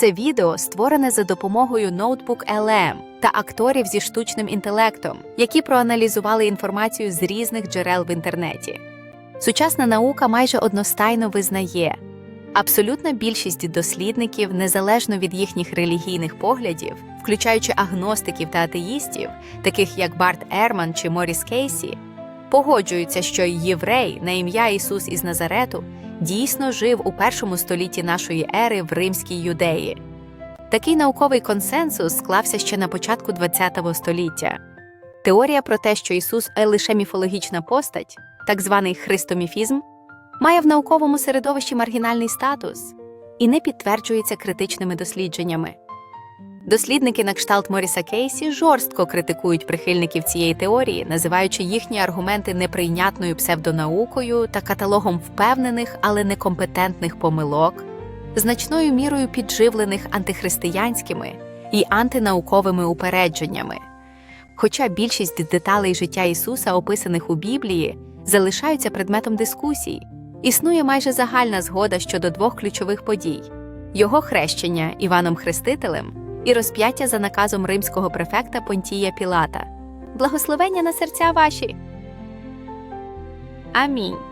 Це відео створене за допомогою Notebook LM та акторів зі штучним інтелектом, які проаналізували інформацію з різних джерел в інтернеті. Сучасна наука майже одностайно визнає, абсолютна більшість дослідників, незалежно від їхніх релігійних поглядів, включаючи агностиків та атеїстів, таких як Барт Ерман чи Моріс Кейсі, погоджуються, що єврей на ім'я Ісус із Назарету дійсно жив у першому столітті нашої ери в римській юдеї. Такий науковий консенсус склався ще на початку ХХ століття. Теорія про те, що Ісус лише міфологічна постать, так званий христоміфізм, має в науковому середовищі маргінальний статус і не підтверджується критичними дослідженнями. Дослідники на кшталт Моріса Кейсі жорстко критикують прихильників цієї теорії, називаючи їхні аргументи неприйнятною псевдонаукою та каталогом впевнених, але некомпетентних помилок, значною мірою підживлених антихристиянськими і антинауковими упередженнями. Хоча більшість деталей життя Ісуса, описаних у Біблії, залишаються предметом дискусій, існує майже загальна згода щодо двох ключових подій: його хрещення Іваном Хрестителем і розп'яття за наказом римського префекта Понтія Пілата. Благословення на серця ваші. Амінь.